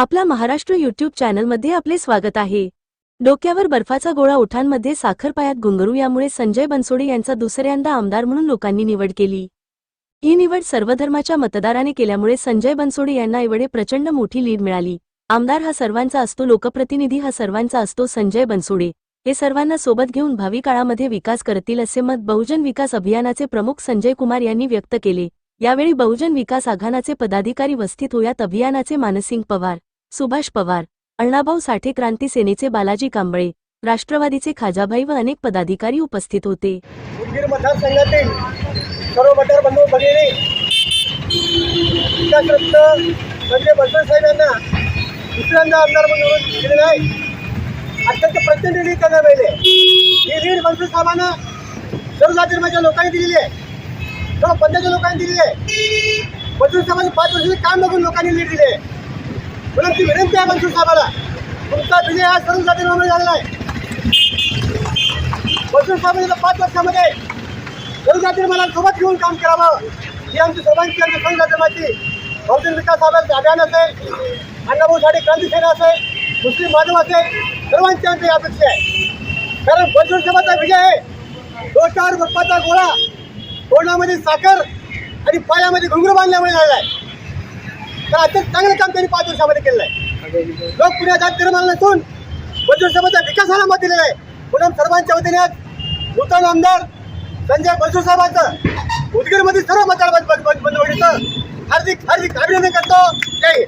आपला महाराष्ट्र युट्यूब चॅनलमध्ये आपले स्वागत आहे. डोक्यावर बर्फाचा गोळा ओठांमध्ये साखरपायात गुंगरू यामुळे संजय बनसोडे यांचा दुसऱ्यांदा आमदार म्हणून लोकांनी निवड केली. ही निवड सर्वधर्माच्या मतदाराने केल्यामुळे संजय बनसोडे यांना एवढे प्रचंड मोठी लीड मिळाली. आमदार हा सर्वांचा असतो लोकप्रतिनिधी हा सर्वांचा असतो संजय बनसोडे. हे सर्वांना सोबत घेऊन भावी काळामध्ये विकास करतील असे मत बहुजन विकास अभियानाचे प्रमुख संजय कुमार यांनी व्यक्त केले. यावेळी बहुजन विकास आघानाचे पदाधिकारी वस्तीत होयात अभियानाचे मानसिंग पवार. सुभाष पवार अण्णाभाऊ साठे क्रांती सेनेचे बालाजी कांबळे राष्ट्रवादीचे खाजाभाई व अनेक पदाधिकारी उपस्थित होते. मतदारसंघातील सर्व मतदार भगिनी विकासरत्न संजय बनसोड साहेब यांना दुसऱ्यांदा आमदार म्हणून दिलेलं आहे अत्यंत प्रचंड त्यांना मिळेल. ही लीड बनसोड साहेबांना सर्व लोकांनी दिलेली आहे. सर्व पंथाच्या लोकांनी दिलेली आहे. बनसोड साहेबांनी पाच वर्षाचे काम बघून लोकांनी लीड दिली आहे. ती विनंती आहे बनसोड साहेबाला. तुमचा विजय हा सर्व नोंदणी झालेला आहे. बनसोड साहेबांनी म्हणजे पाच वर्षामध्ये सर्व जातीने मला सोबत घेऊन काम करावं. ही आमची सर्वांची आमची सर्व जातीमाची बहुजन विकास आघाडीचं अभियान असेल अण्णाभाऊ साठे क्रांती सेना असेल मुस्लिम बांधव असेल सर्वांची आमची अपेक्षा आहे. कारण बनसोड साहेबाचा विजय आहे दोषावर बर्फाचा गोळा तोंडामध्ये साखर आणि पायामध्ये घुंगरू बांधल्यामुळे झालेला आहे. तर अत्यंत चांगलं काम त्यांनी पाच वर्षामध्ये केलेलं आहे लोक पुण्या जात निर्माण नसून बनसोड विकासाला मत दिलेलं आहे म्हणून सर्वांच्या वतीने आज नूतन आमदार संजय बजूर साहेबांचं उदगीरमध्ये सर्व मतदार बंधूंचं हार्दिक हार्दिक अभिनंदन करतो जय